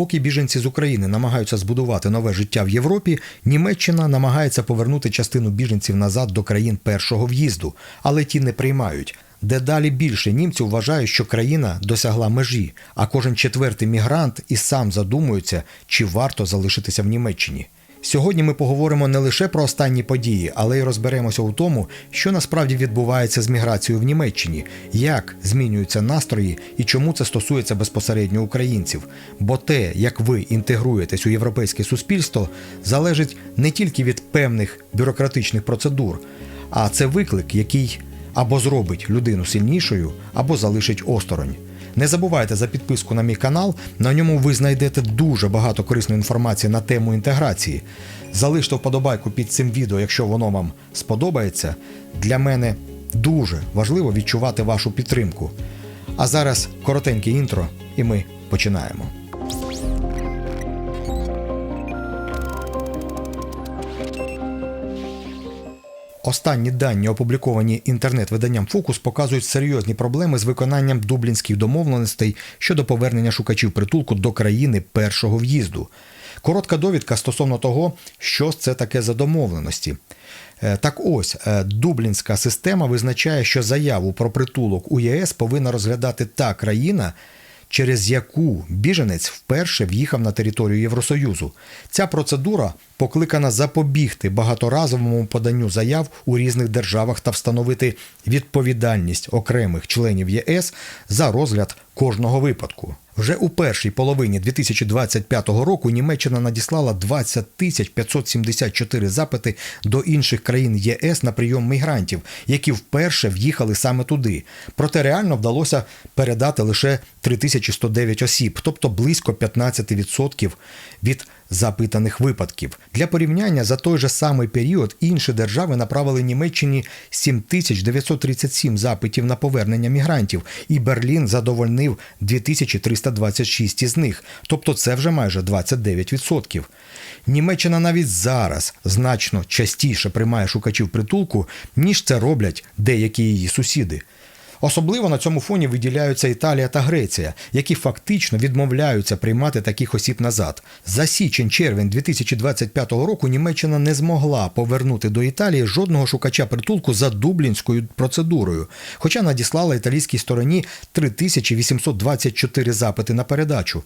Поки біженці з України намагаються збудувати нове життя в Європі, Німеччина намагається повернути частину біженців назад до країн першого в'їзду, але ті не приймають. Дедалі більше німців вважають, що країна досягла межі, а кожен четвертий мігрант і сам задумується, чи варто залишитися в Німеччині. Сьогодні ми поговоримо не лише про останні події, але й розберемося у тому, що насправді відбувається з міграцією в Німеччині, як змінюються настрої і чому це стосується безпосередньо українців. Бо те, як ви інтегруєтесь у європейське суспільство, залежить не тільки від певних бюрократичних процедур, а це виклик, який або зробить людину сильнішою, або залишить осторонь. Не забувайте за підписку на мій канал. На ньому ви знайдете дуже багато корисної інформації на тему інтеграції. Залиште вподобайку під цим відео, якщо воно вам сподобається. Для мене дуже важливо відчувати вашу підтримку. А зараз коротеньке інтро, і ми починаємо. Останні дані, опубліковані інтернет-виданням Фокус, показують серйозні проблеми з виконанням дублінських домовленостей щодо повернення шукачів притулку до країни першого в'їзду. Коротка довідка стосовно того, що це таке за домовленості. Е, Так ось, е, дублінська система визначає, що заяву про притулок у ЄС повинна розглядати та країна, через яку біженець вперше в'їхав на територію Євросоюзу. Ця процедура покликана запобігти багаторазовому поданню заяв у різних державах та встановити відповідальність окремих членів ЄС за розгляд кожного випадку. Вже у першій половині 2025 року Німеччина надіслала 20 тисяч 574 запити до інших країн єС на прийом мігрантів, які вперше в'їхали саме туди. Проте реально вдалося передати лише 3109 осіб, тобто близько 15% від запитаних випадків. Для порівняння за той же самий період інші держави направили Німеччині 7937 запитів на повернення мігрантів, і Берлін задовольнив 2326 із них, тобто це вже майже 29%. Німеччина навіть зараз значно частіше приймає шукачів притулку, ніж це роблять деякі її сусіди. Особливо на цьому фоні виділяються Італія та Греція, які фактично відмовляються приймати таких осіб назад. За січень-червень 2025 року Німеччина не змогла повернути до Італії жодного шукача притулку за дублінською процедурою, хоча надіслала італійській стороні 3824 запити на передачу.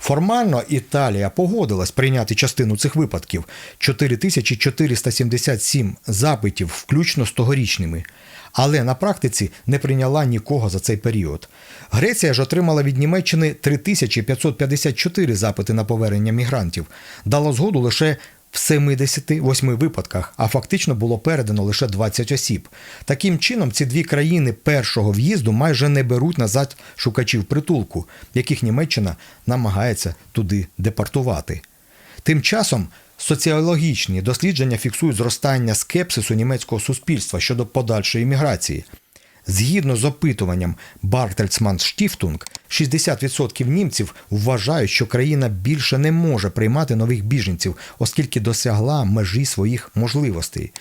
Формально Італія погодилась прийняти частину цих випадків 4477 запитів, включно з тогорічними але на практиці не прийняла нікого за цей період. Греція ж отримала від Німеччини 3554 запити на повернення мігрантів, дала згоду лише в 78 випадках, а фактично було передано лише 20 осіб. Таким чином, ці дві країни першого в'їзду майже не беруть назад шукачів притулку, яких Німеччина намагається туди депортувати. Тим часом соціологічні дослідження фіксують зростання скепсису німецького суспільства щодо подальшої міграції. Згідно з опитуванням Бартельсман Штіфтунг, 60% німців вважають, що країна більше не може приймати нових біженців, оскільки досягла межі своїх можливостей.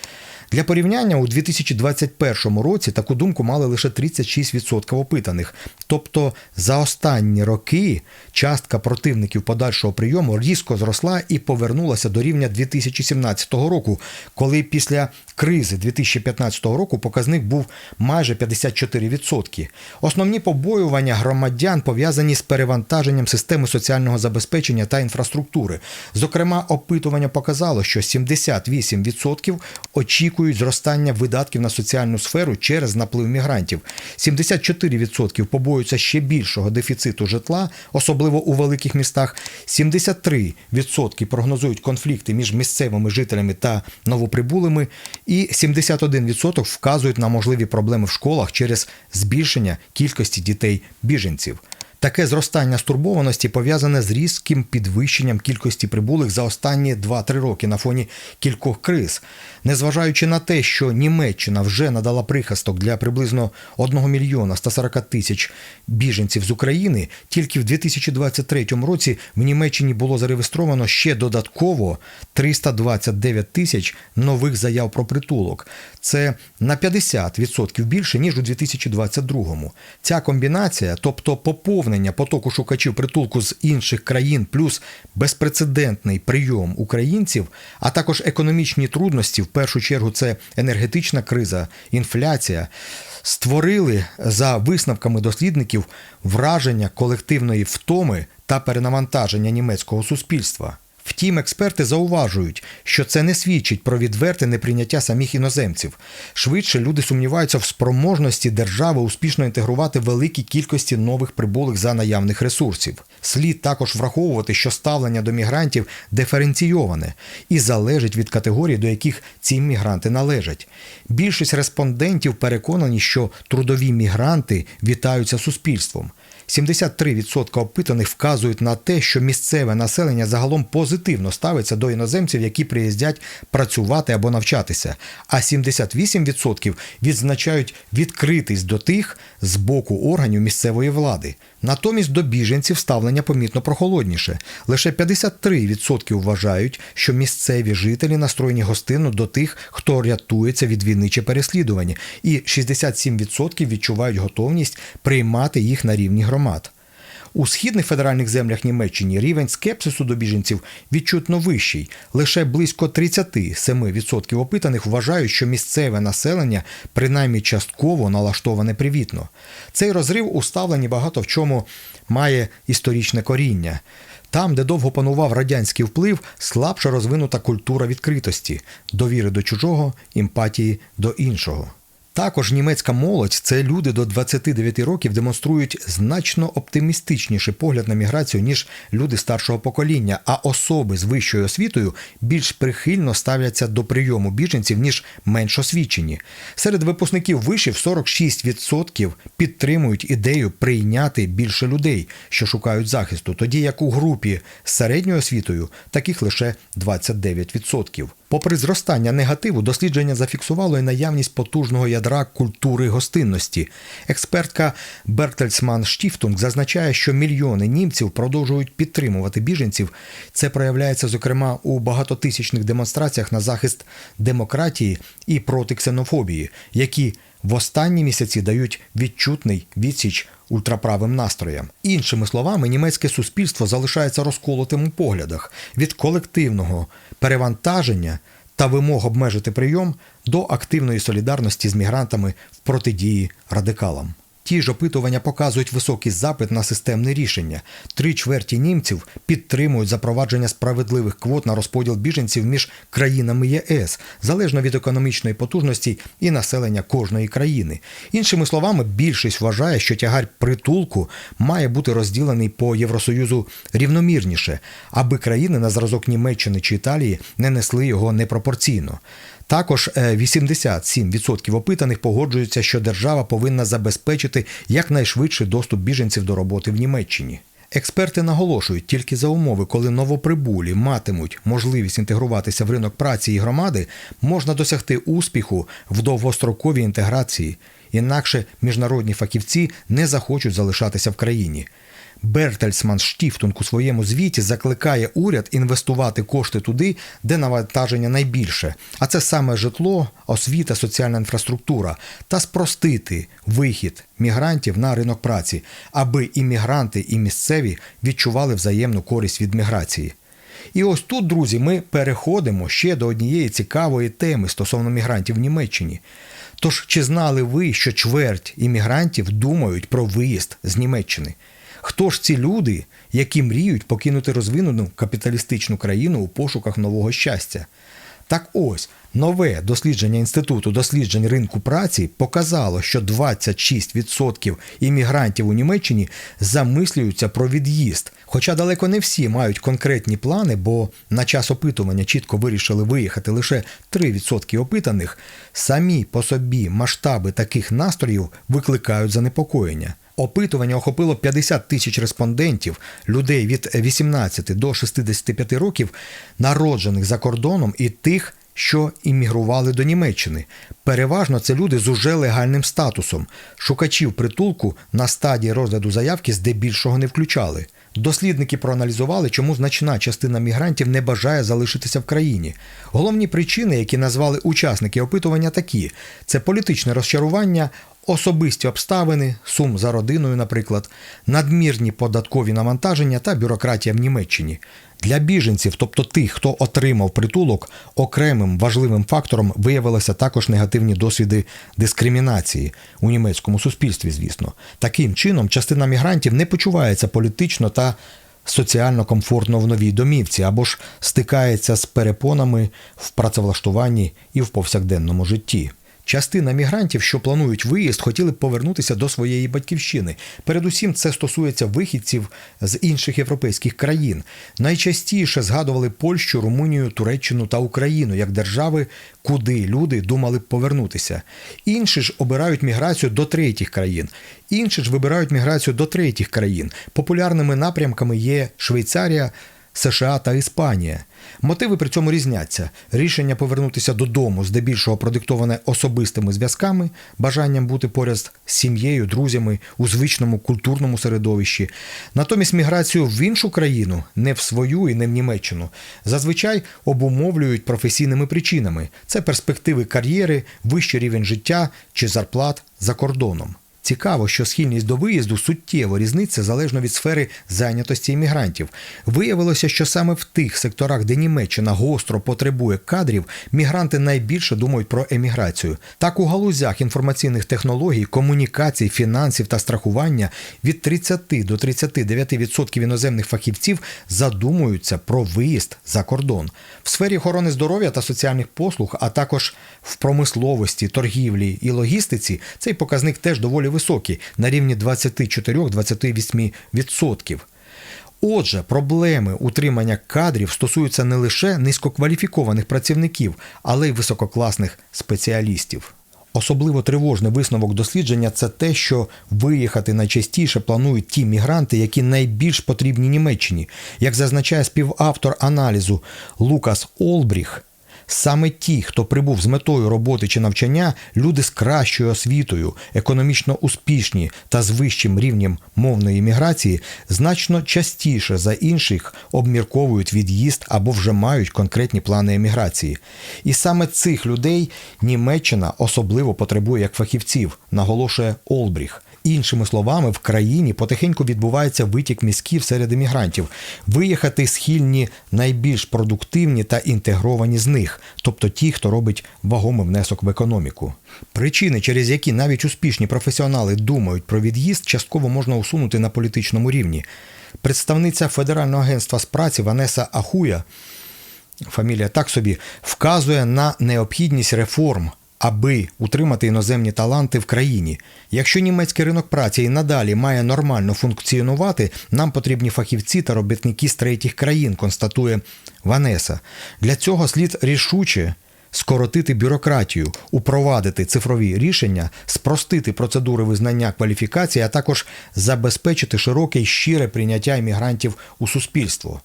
Для порівняння у 2021 році таку думку мали лише 36% опитаних. Тобто за останні роки частка противників подальшого прийому різко зросла і повернулася до рівня 2017 року, коли після кризи 2015 року показник був майже 54%. Основні побоювання громадян пов'язані з перевантаженням системи соціального забезпечення та інфраструктури. Зокрема, опитування показало, що 78% очікують зростання видатків на соціальну сферу через наплив мігрантів. 74% побоюються ще більшого дефіциту житла, особливо у великих містах. 73% прогнозують конфлікти між місцевими жителями та новоприбулими, і 71% вказують на можливі проблеми в школах через збільшення кількості дітей-біженців. Таке зростання стурбованості пов'язане з різким підвищенням кількості прибулих за останні 2-3 роки на фоні кількох криз. Незважаючи на те, що Німеччина вже надала прихисток для приблизно 1 мільйона 140 тисяч біженців з України, тільки в 2023 році в Німеччині було зареєстровано ще додатково 329 тисяч нових заяв про притулок. Це на 50% більше ніж у 2022. Ця комбінація, тобто поповнення поповнення потоку шукачів притулку з інших країн, плюс безпрецедентний прийом українців, а також економічні трудності, в першу чергу, це енергетична криза, інфляція, створили за висновками дослідників враження колективної втоми та перенавантаження німецького суспільства. Втім, експерти зауважують, що це не свідчить про відверте неприйняття самих іноземців. Швидше люди сумніваються в спроможності держави успішно інтегрувати великі кількості нових прибулих за наявних ресурсів. Слід також враховувати, що ставлення до мігрантів диференційоване і залежить від категорій, до яких ці мігранти належать. Більшість респондентів переконані, що трудові мігранти вітаються суспільством. 73% опитаних вказують на те, що місцеве населення загалом позитивно ставиться до іноземців, які приїздять працювати або навчатися. А 78% відзначають відкритість до тих з боку органів місцевої влади. Натомість до біженців ставлення помітно прохолодніше. Лише 53% вважають, що місцеві жителі настроєні гостинно до тих, хто рятується від війни чи переслідування, і 67% відчувають готовність приймати їх на рівні громад. У східних федеральних землях Німеччини рівень скепсису до біженців відчутно вищий. Лише близько 37% опитаних вважають, що місцеве населення принаймні частково налаштоване привітно. Цей розрив у ставленні багато в чому має історичне коріння. Там, де довго панував радянський вплив, слабше розвинута культура відкритості, довіри до чужого, емпатії до іншого. Також німецька молодь це люди до 29 років демонструють значно оптимістичніший погляд на міграцію, ніж люди старшого покоління, а особи з вищою освітою більш прихильно ставляться до прийому біженців, ніж менш освічені. Серед випускників вишів 46% підтримують ідею прийняти більше людей, що шукають захисту, тоді як у групі з середньою освітою таких лише 29%. Попри зростання негативу, дослідження зафіксувало і наявність потужного ядра культури гостинності. Експертка Бертельсман Штіфтунг зазначає, що мільйони німців продовжують підтримувати біженців. Це проявляється зокрема у багатотисячних демонстраціях на захист демократії і проти ксенофобії, які в останні місяці дають відчутний відсіч ультраправим настроям. Іншими словами, німецьке суспільство залишається розколотим у поглядах від колективного перевантаження та вимог обмежити прийом до активної солідарності з мігрантами в протидії радикалам. Ті ж опитування показують високий запит на системне рішення. Три чверті німців підтримують запровадження справедливих квот на розподіл біженців між країнами ЄС, залежно від економічної потужності і населення кожної країни. Іншими словами, більшість вважає, що тягар притулку має бути розділений по Євросоюзу рівномірніше, аби країни на зразок Німеччини чи Італії не несли його непропорційно. Також е, 87% опитаних погоджуються, що держава повинна забезпечити якнайшвидший доступ біженців до роботи в Німеччині. Експерти наголошують, тільки за умови, коли новоприбулі матимуть можливість інтегруватися в ринок праці і громади, можна досягти успіху в довгостроковій інтеграції. Інакше міжнародні фахівці не захочуть залишатися в країні. Бертельсман Штіфтунг у своєму звіті закликає уряд інвестувати кошти туди, де навантаження найбільше, а це саме житло, освіта, соціальна інфраструктура, та спростити вихід мігрантів на ринок праці, аби і мігранти, і місцеві відчували взаємну користь від міграції. І ось тут, друзі, ми переходимо ще до однієї цікавої теми стосовно мігрантів в Німеччині. Тож, чи знали ви, що чверть іммігрантів думають про виїзд з Німеччини? Хто ж ці люди, які мріють покинути розвинену капіталістичну країну у пошуках нового щастя? Так ось, нове дослідження Інституту досліджень ринку праці показало, що 26% іммігрантів у Німеччині замислюються про від'їзд. Хоча далеко не всі мають конкретні плани, бо на час опитування чітко вирішили виїхати лише 3% опитаних, самі по собі масштаби таких настроїв викликають занепокоєння. Опитування охопило 50 тисяч респондентів, людей від 18 до 65 років, народжених за кордоном і тих, що іммігрували до Німеччини. Переважно це люди з уже легальним статусом. Шукачів притулку на стадії розгляду заявки здебільшого не включали. Дослідники проаналізували, чому значна частина мігрантів не бажає залишитися в країні. Головні причини, які назвали учасники опитування, такі: це політичне розчарування, особисті обставини, сум за родиною, наприклад, надмірні податкові навантаження та бюрократія в Німеччині. Для біженців, тобто тих, хто отримав притулок, окремим важливим фактором виявилися також негативні досвіди дискримінації у німецькому суспільстві, звісно. Таким чином, частина мігрантів не почувається політично та соціально комфортно в новій домівці або ж стикається з перепонами в працевлаштуванні і в повсякденному житті. Частина мігрантів, що планують виїзд, хотіли б повернутися до своєї батьківщини. Передусім, це стосується вихідців з інших європейських країн. Найчастіше згадували Польщу, Румунію, Туреччину та Україну як держави, куди люди думали б повернутися. Інші ж обирають міграцію до третіх країн. Інші ж вибирають міграцію до третіх країн. Популярними напрямками є Швейцарія. США та Іспанія. Мотиви при цьому різняться. Рішення повернутися додому, здебільшого продиктоване особистими зв'язками, бажанням бути поряд з сім'єю, друзями у звичному культурному середовищі. Натомість міграцію в іншу країну, не в свою і не в Німеччину, зазвичай обумовлюють професійними причинами: це перспективи кар'єри, вищий рівень життя чи зарплат за кордоном. Цікаво, що схильність до виїзду суттєво різниця залежно від сфери зайнятості іммігрантів. Виявилося, що саме в тих секторах, де Німеччина гостро потребує кадрів, мігранти найбільше думають про еміграцію. Так у галузях інформаційних технологій, комунікацій, фінансів та страхування від 30 до 39% іноземних фахівців задумуються про виїзд за кордон. В сфері охорони здоров'я та соціальних послуг, а також в промисловості, торгівлі і логістиці, цей показник теж доволі високий на рівні 24-28%. Отже, проблеми утримання кадрів стосуються не лише низькокваліфікованих працівників, але й висококласних спеціалістів. Особливо тривожний висновок дослідження це те, що виїхати найчастіше планують ті мігранти, які найбільш потрібні Німеччині. Як зазначає співавтор аналізу Лукас Олбріх, Саме ті, хто прибув з метою роботи чи навчання, люди з кращою освітою, економічно успішні та з вищим рівнем мовної міграції, значно частіше за інших обмірковують від'їзд або вже мають конкретні плани еміграції. І саме цих людей Німеччина особливо потребує як фахівців, наголошує Олбріх. Іншими словами, в країні потихеньку відбувається витік мізків серед емігрантів. Виїхати схильні найбільш продуктивні та інтегровані з них, тобто ті, хто робить вагомий внесок в економіку. Причини, через які навіть успішні професіонали думають про від'їзд, частково можна усунути на політичному рівні. Представниця Федерального агентства з праці Ванеса Ахуя, фамілія так собі, вказує на необхідність реформ аби утримати іноземні таланти в країні. Якщо німецький ринок праці і надалі має нормально функціонувати, нам потрібні фахівці та робітники з третіх країн, констатує Ванеса. Для цього слід рішуче. Скоротити бюрократію, упровадити цифрові рішення, спростити процедури визнання кваліфікації, а також забезпечити широке й щире прийняття іммігрантів у суспільство.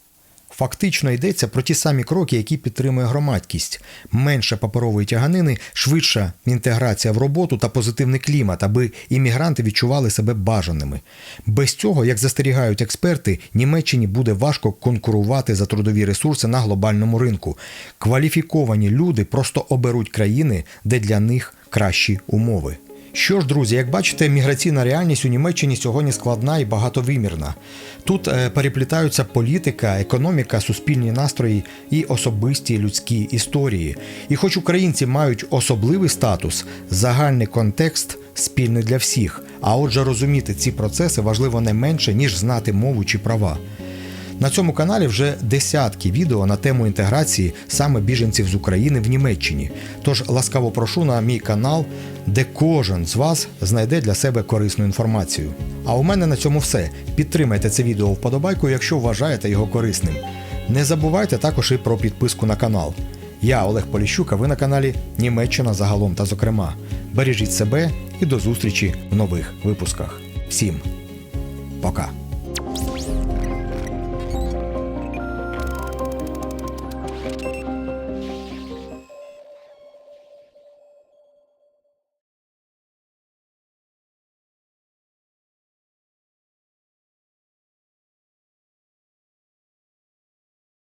Фактично йдеться про ті самі кроки, які підтримує громадськість: менше паперової тяганини, швидша інтеграція в роботу та позитивний клімат, аби іммігранти відчували себе бажаними. Без цього, як застерігають експерти, Німеччині буде важко конкурувати за трудові ресурси на глобальному ринку. Кваліфіковані люди просто оберуть країни, де для них кращі умови. Що ж, друзі, як бачите, міграційна реальність у Німеччині сьогодні складна і багатовимірна. Тут е, переплітаються політика, економіка, суспільні настрої і особисті людські історії. І хоч українці мають особливий статус, загальний контекст спільний для всіх. А отже, розуміти ці процеси важливо не менше, ніж знати мову чи права. На цьому каналі вже десятки відео на тему інтеграції саме біженців з України в Німеччині. Тож ласкаво прошу на мій канал, де кожен з вас знайде для себе корисну інформацію. А у мене на цьому все. Підтримайте це відео вподобайкою, якщо вважаєте його корисним. Не забувайте також і про підписку на канал. Я Олег Поліщук, а ви на каналі Німеччина загалом та зокрема. Бережіть себе і до зустрічі в нових випусках. Всім пока!